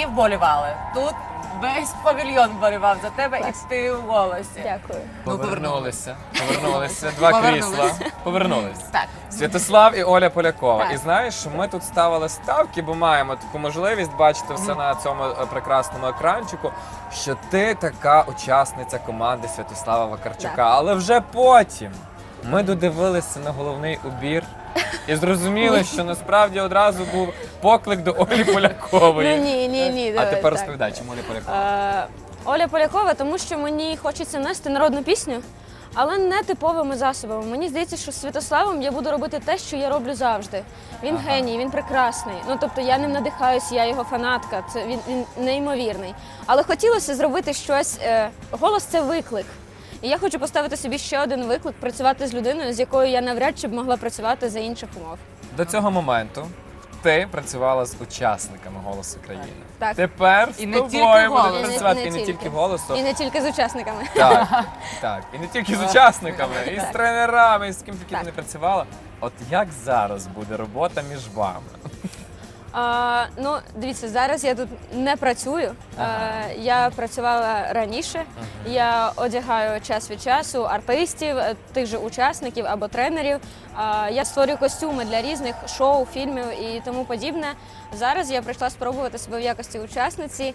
всі вболівали. Тут весь павільйон вболівав за тебе, і ти у голосі. Дякую. Ну, Повернулися. Повернулися. Два Повернулись. крісла. Повернулись. Так. Святослав і Оля Полякова. Так. І знаєш, ми тут ставили ставки, бо маємо таку можливість бачити все на цьому е, прекрасному екранчику. Що ти така учасниця команди Святослава Вакарчука. Так. Але вже потім ми додивилися на головний убір і зрозуміли, що насправді одразу був поклик до Олі Полякової. Ну ні, ні, ні. А давай тепер так. розповідай, чому Оля Полякова? Е, Оля Полякова, тому що мені хочеться нести народну пісню, але не типовими засобами. Мені здається, що з Святославом я буду робити те, що я роблю завжди. Він геній, він прекрасний. Ну тобто я ним надихаюсь, я його фанатка. Це він, він неймовірний. Але хотілося зробити щось. Е, голос це виклик. І я хочу поставити собі ще один виклик працювати з людиною, з якою я навряд чи б могла працювати за інших умов. До цього моменту ти працювала з учасниками голосу країни. Так. Тепер І з не тобою тільки будуть «Голосу». І не- працювати і не і не тільки. голосу. І не тільки з учасниками. Так, так. І не тільки з учасниками, і з тренерами, і з ким тільки Так. ти не працювала. От як зараз буде робота між вами? А, ну, дивіться, зараз я тут не працюю. Е, я працювала раніше. Я одягаю час від часу артистів, е, тих же учасників або тренерів. А, я створюю костюми для різних шоу, фільмів і тому подібне. Зараз я прийшла спробувати себе в якості учасниці.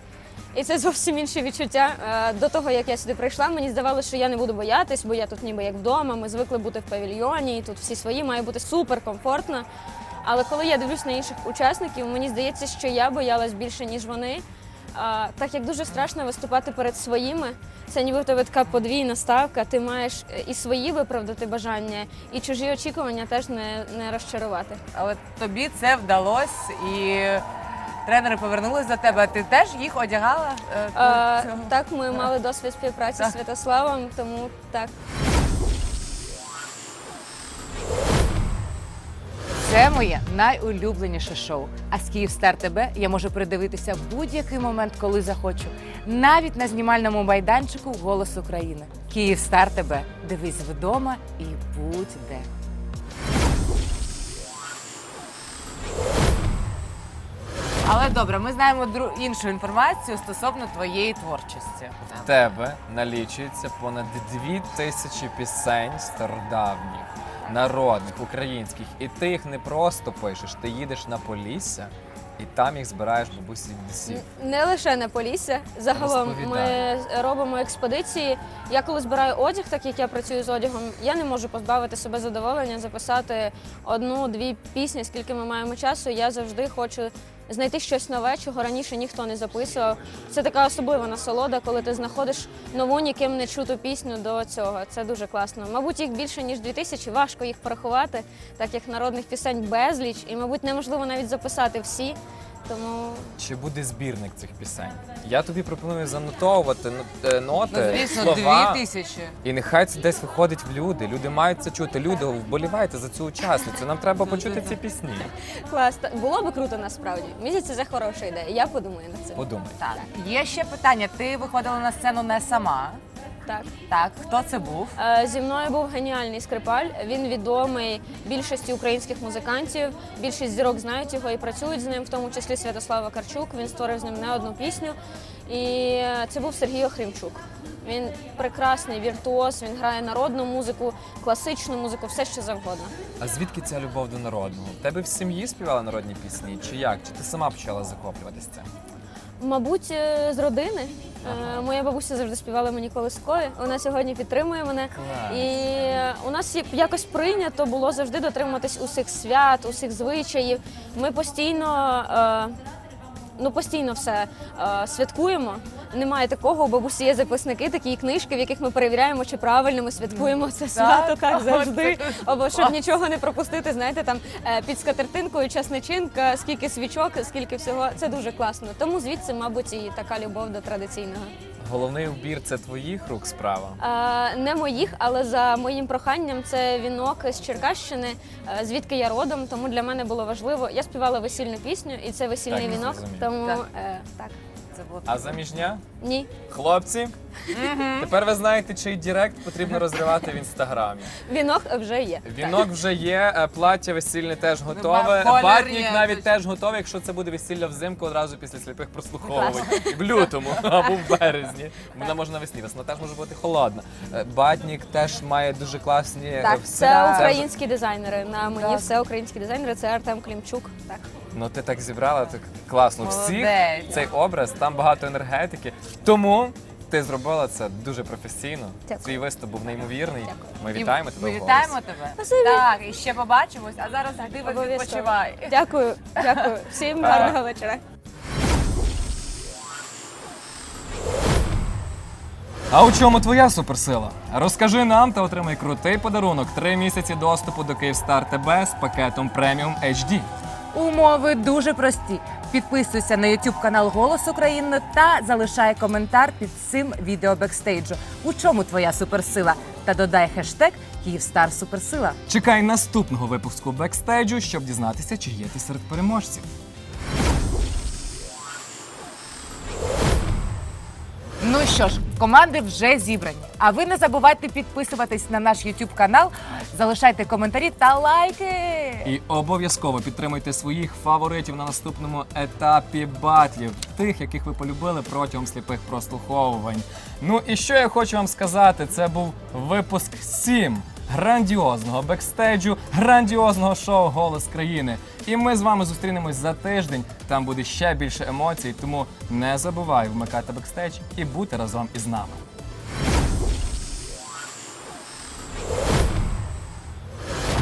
І це зовсім інше відчуття. Е, До того, як я сюди прийшла, мені здавалося, що я не буду боятись, бо я тут ніби як вдома. Ми звикли бути в павільйоні, і тут всі свої, має бути супер комфортно. Але коли я дивлюсь на інших учасників, мені здається, що я боялась більше, ніж вони. А, так як дуже страшно виступати перед своїми, це ніби в тебе така подвійна ставка. Ти маєш е, і свої виправдати бажання, і чужі очікування теж не, не розчарувати. Але тобі це вдалося, і тренери повернулись до тебе. Ти теж їх одягала? е, А, так, ми мали досвід співпраці Так. з Святославом, тому так. Це моє найулюбленіше шоу. А з Київстар ТБ я можу передивитися в будь-який момент, коли захочу. Навіть на знімальному майданчику Голос України. Київстар ТБ. Дивись вдома і будь де. Але добре, ми знаємо дру- іншу інформацію стосовно твоєї творчості. В тебе налічується понад дві тисячі пісень стародавніх, народних, українських. І ти їх не просто пишеш, ти їдеш на Полісся і там їх збираєш бабусі дідусів. Не лише на Полісся. Загалом ми Розповідай. робимо експедиції. Я коли збираю одяг, так як я працюю з одягом, я не можу позбавити себе задоволення записати одну-дві пісні, скільки ми маємо часу. Я завжди хочу знайти щось нове, чого раніше ніхто не записував. Це така особлива насолода, коли ти знаходиш нову ніким не чуту пісню до цього. Це дуже класно. Мабуть, їх більше ніж дві тисячі. Важко їх порахувати, так як народних пісень безліч, і мабуть неможливо навіть записати всі. Тому Чи буде збірник цих пісень? Я тобі пропоную занотовувати ну, е, ноти, Ну, звісно, слова. дві тисячі. І нехай це десь виходить в люди. Люди мають це чути. Люди, вболівайте за цю учасницю. Нам треба почути ці пісні. Клас, було би круто насправді. Мені здається, це хороша ідея. Я подумаю над цим. Подумай. Так. Є ще питання. Ти виходила на сцену не сама. Так. Так, хто це був? Е, Зі мною був геніальний скрипаль. Він відомий більшості українських музикантів. Більшість зірок знають його і працюють з ним, в тому числі Святослав Вакарчук. Він створив з ним не одну пісню. І це був Сергій Охрімчук. Він прекрасний віртуоз, він грає народну музику, класичну музику, все що завгодно. А звідки ця любов до народного? В тебе в сім'ї співали народні пісні? Чи як? Чи ти сама почала захоплюватися цим? Мабуть, е, з родини. Ага. Моя бабуся завжди співала мені колискові. Вона сьогодні підтримує мене. Клас. І е, у нас якось прийнято було завжди дотримуватись усіх свят, усіх звичаїв. Ми постійно. Ну, постійно все е, святкуємо. Немає такого, у бабусі є записники, такі книжки, в яких ми перевіряємо, чи правильно ми святкуємо це свято, так завжди. Або щоб нічого не пропустити, знаєте, там е, під скатертинкою часничинка, скільки свічок, скільки всього. Це дуже класно. Тому звідси, мабуть, і така любов до традиційного. Головний убір це твоїх рук справа. Е, Не моїх, але за моїм проханням це вінок з Черкащини, е, звідки я родом. Тому для мене було важливо. Я співала весільну пісню, і це весільний Так, вінок. Тому Так. е, так. Це було А заміжня? Ні. Хлопці, Тепер ви знаєте, чий директ потрібно розривати в інстаграмі. Вінок вже є. Вінок вже є, е, плаття весільне теж готове. колір є, навіть точно. теж готовий, якщо це буде весілля взимку одразу після сліпих прослуховувань. В лютому або в березні. Вона може навесні, весна теж може бути холодна. Е, Батник теж має дуже класні е, Так, все- це вже- українські дизайнери. На мені Так. все українські дизайнери. Це Артем Клімчук. Так. Ну ти так зібрала, так класно. Всіх Молодець. цей образ, там багато енергетики. Тому ти зробила це дуже професійно. Дякую. Твій виступ був неймовірний. Дякую. Ми І вітаємо тебе. Ми в вітаємо «Голосі». тебе. Спасибі. Так, і ще побачимось, а зараз дивись, Обов'язково. відпочивай. Дякую, дякую. Всім гарного вечора. А у чому твоя суперсила? Розкажи нам та отримай крутий подарунок. Три місяці доступу до Київстар ТБ з пакетом преміум HD. Умови дуже прості. Підписуйся на YouTube канал Голос України та залишай коментар під цим відео бекстейджу. У чому твоя суперсила? Та додай хештег Київстар Суперсила. Чекай наступного випуску бекстейджу, щоб дізнатися, чи є ти серед переможців. Ну що ж, команди вже зібрані. А ви не забувайте підписуватись на наш YouTube канал, залишайте коментарі та лайки. І обов'язково підтримуйте своїх фаворитів на наступному етапі батлів, тих, яких ви полюбили протягом сліпих прослуховувань. Ну і що я хочу вам сказати, це був випуск 7 грандіозного бекстейджу, грандіозного шоу Голос країни. І ми з вами зустрінемось за тиждень. Там буде ще більше емоцій, тому не забувай вмикати бекстейдж і бути разом із нами.